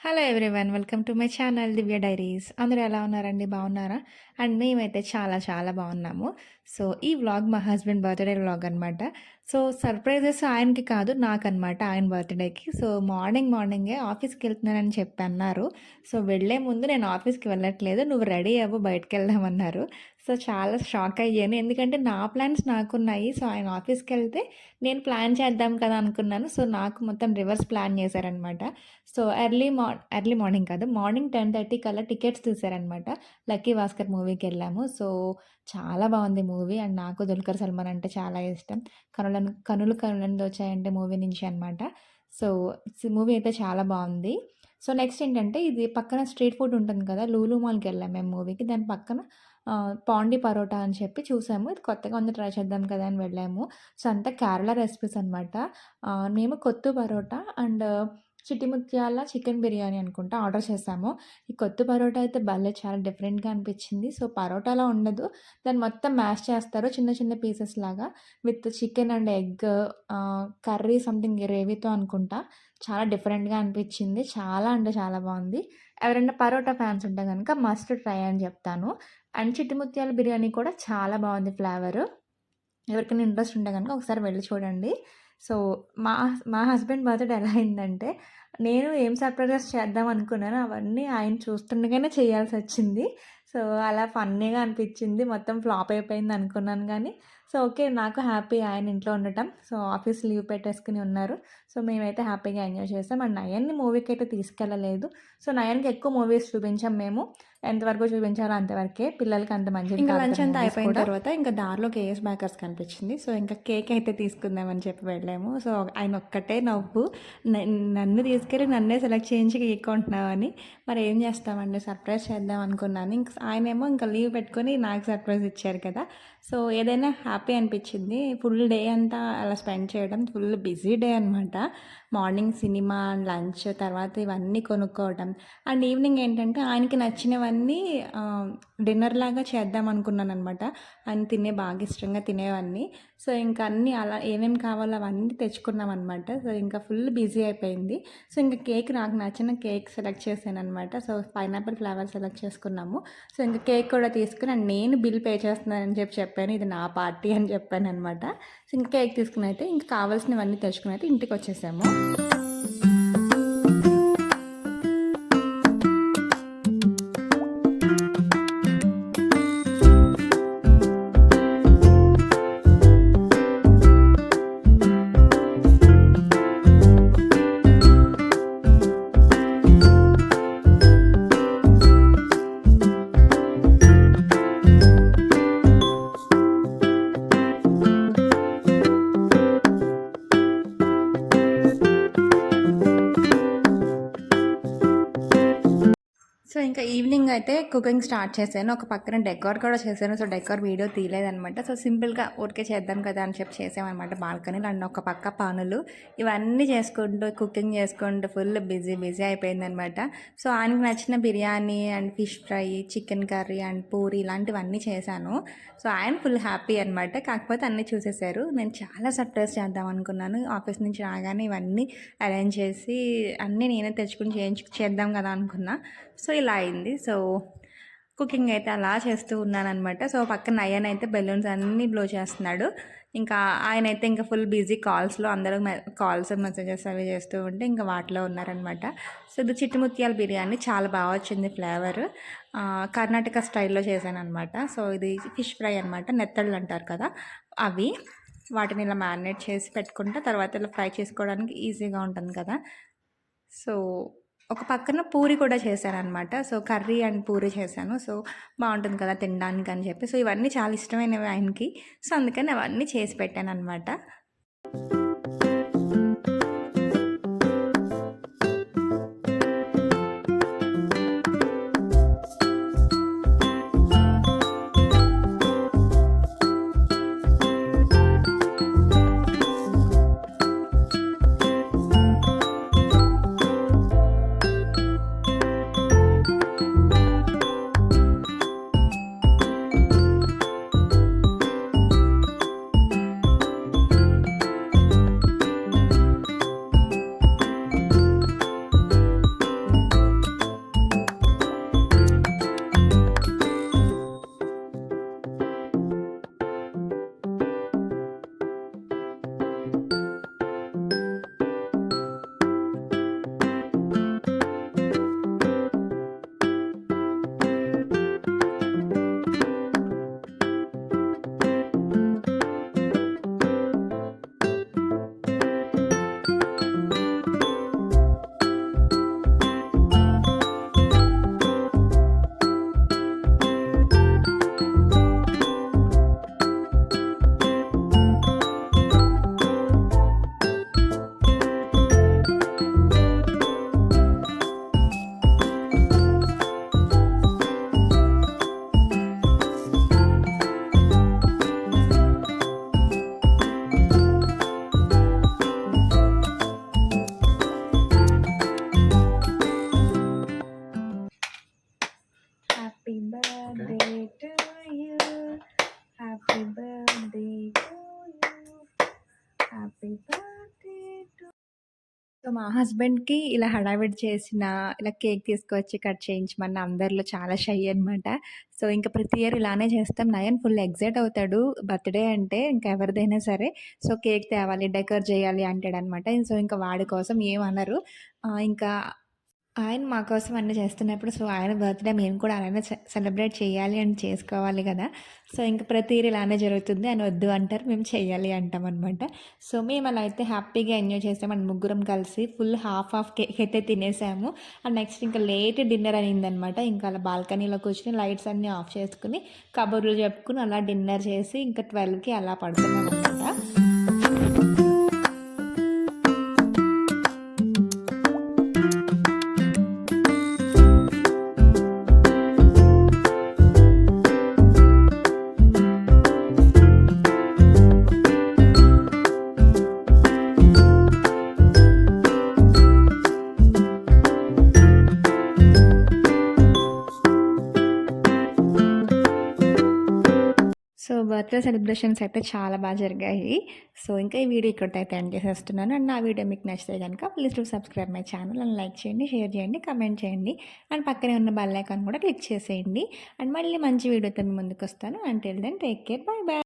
Hello everyone welcome to my channel Divya diaries అందరూ ఎలా ఉన్నారండి? బాగున్నారా? అండ్ మేమైతే చాలా చాలా బాగున్నాము. సో ఈ వ్లాగ్ మా హస్బెండ్ బర్త్డే వ్లాగ్ అనమాట సో సర్ప్రైజెస్ ఆయనకి కాదు నాకనమాట ఆయన బర్త్డేకి సో మార్నింగ్ మార్నింగే ఆఫీస్కి వెళ్తున్నానని చెప్పి అన్నారు సో వెళ్ళే ముందు నేను ఆఫీస్కి వెళ్ళట్లేదు నువ్వు రెడీ అవ్వు బయటకు వెళ్దామన్నారు సో చాలా షాక్ అయ్యాను. ఎందుకంటే నా ప్లాన్స్ నాకున్నాయి. సో ఆయన ఆఫీస్కి వెళ్తే నేను ప్లాన్ చేద్దాం కదా అనుకున్నాను. సో నాకు మొత్తం రివర్స్ ప్లాన్ చేశారనమాట so early mor early morning కాదు మార్నింగ్ టెన్ థర్టీ కల్లా టికెట్స్ తీసారనమాట లక్కీ భాస్కర్ మూవీకి వెళ్ళాము. సో చాలా బాగుంది మూవీ మూవీ అండ్ నాకు దుల్కర్ సల్మాన్ అంటే చాలా ఇష్టం. కనులను కనులు కనులను దోచాయంటే మూవీ నుంచి అనమాట సో మూవీ అయితే చాలా బాగుంది. సో నెక్స్ట్ ఏంటంటే ఇది పక్కన స్ట్రీట్ ఫుడ్ ఉంటుంది కదా లూలు మాల్కి వెళ్ళాం మేము మూవీకి. దాని పక్కన పాండి పరోటా అని చెప్పి చూసాము. ఇది కొత్తగా ఉంది ట్రై చేద్దాం కదా అని వెళ్ళాము. సో అంతా కేరళ రెసిపీస్ అనమాట మేము కొత్తు పరోటా అండ్ చిట్టి ముత్యాల చికెన్ బిర్యానీ అనుకుంటా ఆర్డర్ చేసాము. ఈ కొత్త పరోటా అయితే భలే చాలా డిఫరెంట్గా అనిపించింది. సో పరోటాలా ఉండదు. దాన్ని మొత్తం మ్యాష్ చేస్తారు. చిన్న చిన్న పీసెస్ లాగా with chicken and egg curry something గ్రేవీతో అనుకుంటా చాలా డిఫరెంట్గా అనిపించింది. చాలా అంటే చాలా బాగుంది. ఎవరైనా పరోటా ఫ్యాన్స్ ఉంటే కనుక మస్ట్ ట్రై అని చెప్తాను. అండ్ చిట్టి ముత్యాల బిర్యానీ కూడా చాలా బాగుంది ఫ్లేవర్ ఎవరికైనా ఇంట్రెస్ట్ ఉంటే కనుక ఒకసారి వెళ్ళి చూడండి. సో మా మా హస్బెండ్ బర్త్డే ఎలా అయిందంటే నేను ఏం సర్ప్రైజెస్ చేద్దాం అనుకున్నాను అవన్నీ ఆయన చూస్తుండగానే చేయాల్సి వచ్చింది. సో అలా ఫన్నీగా అనిపించింది. మొత్తం ఫ్లాప్ అయిపోయింది అనుకున్నాను కానీ సో ఓకే నాకు హ్యాపీ ఆయన ఇంట్లో ఉండటం. సో ఆఫీస్ లీవ్ పెట్టేసుకుని ఉన్నారు. సో మేమైతే హ్యాపీగా ఎంజాయ్ చేస్తాం అండ్ నయన్ని మూవీకి అయితే తీసుకెళ్ళలేదు. సో నయన్కి ఎక్కువ మూవీస్ చూపించాం మేము. ఎంతవరకు చూపించాలో అంతవరకే పిల్లలకి అంత మంచిది ఇంకా లంచ్ అంతా అయిపోయిన. తర్వాత ఇంకా దారిలో కేఎస్ బ్యాకర్స్ కనిపించింది. సో ఇంకా కేక్ అయితే తీసుకుందామని చెప్పి వెళ్ళాము. సో ఆయన ఒక్కటే నవ్వు. నన్ను తీసుకెళ్ళి నన్నే సెలెక్ట్ చేయించి కేక్ కొంటున్నామని మరి ఏం చేస్తామండి? సర్ప్రైజ్ చేద్దాం అనుకున్నాను. ఇంక ఆయనేమో ఇంకా లీవ్ పెట్టుకొని నాకు సర్ప్రైజ్ ఇచ్చారు కదా. సో ఏదైనా హ్యాపీ అనిపించింది. ఫుల్ డే అంతా అలా స్పెండ్ చేయడం. ఫుల్ బిజీ డే అనమాట మార్నింగ్ సినిమా లంచ్ తర్వాత ఇవన్నీ కొనుక్కోవడం అండ్ ఈవినింగ్ ఏంటంటే ఆయనకి నచ్చినవన్నీ డిన్నర్ లాగా చేద్దాం అనుకున్నాను అనమాట ఆయన తినే బాగా ఇష్టంగా తినేవన్నీ. సో ఇంకా అన్నీ అలా ఏమేమి కావాలో అవన్నీ తెచ్చుకున్నాం అనమాట సో ఇంకా ఫుల్ బిజీ అయిపోయింది. సో ఇంకా కేక్ నాకు నచ్చిన కేక్ సెలెక్ట్ చేశాను అనమాట సో పైనాపిల్ ఫ్లేవర్ సెలెక్ట్ చేసుకున్నాము. సో ఇంకా కేక్ కూడా తీసుకుని నేను బిల్ పే చేస్తున్నానని చెప్పి చెప్పాను. ఇది నా పార్టీ అని చెప్పాను అనమాట సో ఇంకా కేక్ తీసుకుని అయితే ఇంకా కావాల్సినవన్నీ తెచ్చుకుని అయితే ఇంటికి వచ్చేసాము. ఇంకా అయితే కుకింగ్ స్టార్ట్ చేశాను. ఒక పక్కన డెకార్ కూడా చేశాను. సో డెకార్ వీడియో తీయలేదనమాట సో సింపుల్గా ఊరికే చేద్దాం కదా అని చెప్పి చేసామన్నమాట బాల్కనీలో అండ్ ఒక పక్క పనులు ఇవన్నీ చేసుకుంటూ కుకింగ్ చేసుకుంటూ ఫుల్ బిజీ బిజీ అయిపోయిందనమాట సో ఆయనకు నచ్చిన biryani and fish fry chicken curry and puri ఇలాంటివన్నీ చేశాను. సో ఆయన ఫుల్ హ్యాపీ అనమాట కాకపోతే అన్నీ చూసేశారు. నేను చాలా సర్ప్రైజ్ చేద్దాం అనుకున్నాను. ఆఫీస్ నుంచి రాగానే ఇవన్నీ అరేంజ్ చేసి అన్నీ నేనే తెచ్చుకుని చేయించు చేద్దాం కదా అనుకున్నా. సో ఇలా అయింది. సో కుకింగ్ అయితే అలా చేస్తూ ఉన్నానమాట సో పక్కన అయ్యన్ అయితే బెలూన్స్ అన్నీ బ్లో చేస్తున్నాడు. ఇంకా ఆయన అయితే ఇంకా ఫుల్ బిజీ కాల్స్లో అందరూ కాల్స్ మెసేజెస్ అవి చేస్తూ ఉంటే ఇంకా వాటిలో ఉన్నారనమాట సో ఇది చిట్టుముత్యాల బిర్యానీ చాలా బాగా వచ్చింది ఫ్లేవర్. కర్ణాటక స్టైల్లో చేశాను అనమాట సో ఇది ఫిష్ ఫ్రై అనమాట నెత్తళ్ళు అంటారు కదా అవి. వాటిని ఇలా మ్యారినేట్ చేసి పెట్టుకుంటే తర్వాత ఇలా ఫ్రై చేసుకోవడానికి ఈజీగా ఉంటుంది కదా. సో ఒక పక్కన పూరి కూడా చేశాను అనమాట సో కర్రీ అండ్ పూరి చేశాను. సో బాగుంటుంది కదా తినడానికి అని చెప్పి. సో ఇవన్నీ చాలా ఇష్టమైనవి ఆయనకి. సో అందుకని అవన్నీ చేసి పెట్టాను అనమాట మా హస్బెండ్‌కి ఇలా హడావిడి చేసిన ఇలా కేక్ తీసుకొచ్చి కట్ చేయించమన్న అందరిలో చాలా షై అనమాట. సో, ఇంక ప్రతి ఇయర్ ఇలానే చేస్తాం. నయన్ ఫుల్ ఎగ్జైట్ అవుతాడు బర్త్‌డే అంటే ఇంకా ఎవరిదైనా సరే. సో, కేక్ తేవాలి, డెకర్ చేయాలి అంటాడనమాట. సో, ఇంకా వాడి కోసం ఏమనరు. ఇంకా ఆయన మా కోసం అన్నీ చేస్తున్నప్పుడు సో, ఆయన బర్త్‌డే మేము కూడా అలానే సెలబ్రేట్ చేయాలి అని చేసుకోవాలి కదా సో, ఇంకా ప్రతి ఇయర్ ఇలానే జరుగుతుంది. అని వద్దు అంటారు. మేము చెయ్యాలి అంటామనమాట. సో, మేము అలా అయితే హ్యాపీగా ఎంజాయ్ చేసాం. అండ్ ముగ్గురం కలిసి ఫుల్ హాఫ్ హాఫ్ కేక్ అయితే తినేసాము. అండ్ నెక్స్ట్ ఇంకా లేట్ డిన్నర్ అయిందనమాట. ఇంకా అలా బాల్కనీలో కూర్చొని లైట్స్ అన్నీ ఆఫ్ చేసుకొని, కబుర్లు చెప్పుకొని అలా డిన్నర్ చేసి ఇంకా 12కి అలా పడుతున్నాం అనమాట బర్త్‌డే సెలబ్రేషన్స్ అయితే చాలా బాగా జరిగాయి. సో, ఇంకా ఈ వీడియో ఇక్కడ అయితే ఎండ్ చేసేస్తున్నాను. అండ్ నా వీడియో మీకు నచ్చితే కనుక please to subscribe my channel and like చేయండి, షేర్ చేయండి, కమెంట్ చేయండి. అండ్ పక్కనే ఉన్న బెల్ ఐకాన్ కూడా క్లిక్ చేసేయండి. అండ్ మళ్ళీ మంచి వీడియోతో మీ ముందుకొస్తాను. And then take care. Bye bye.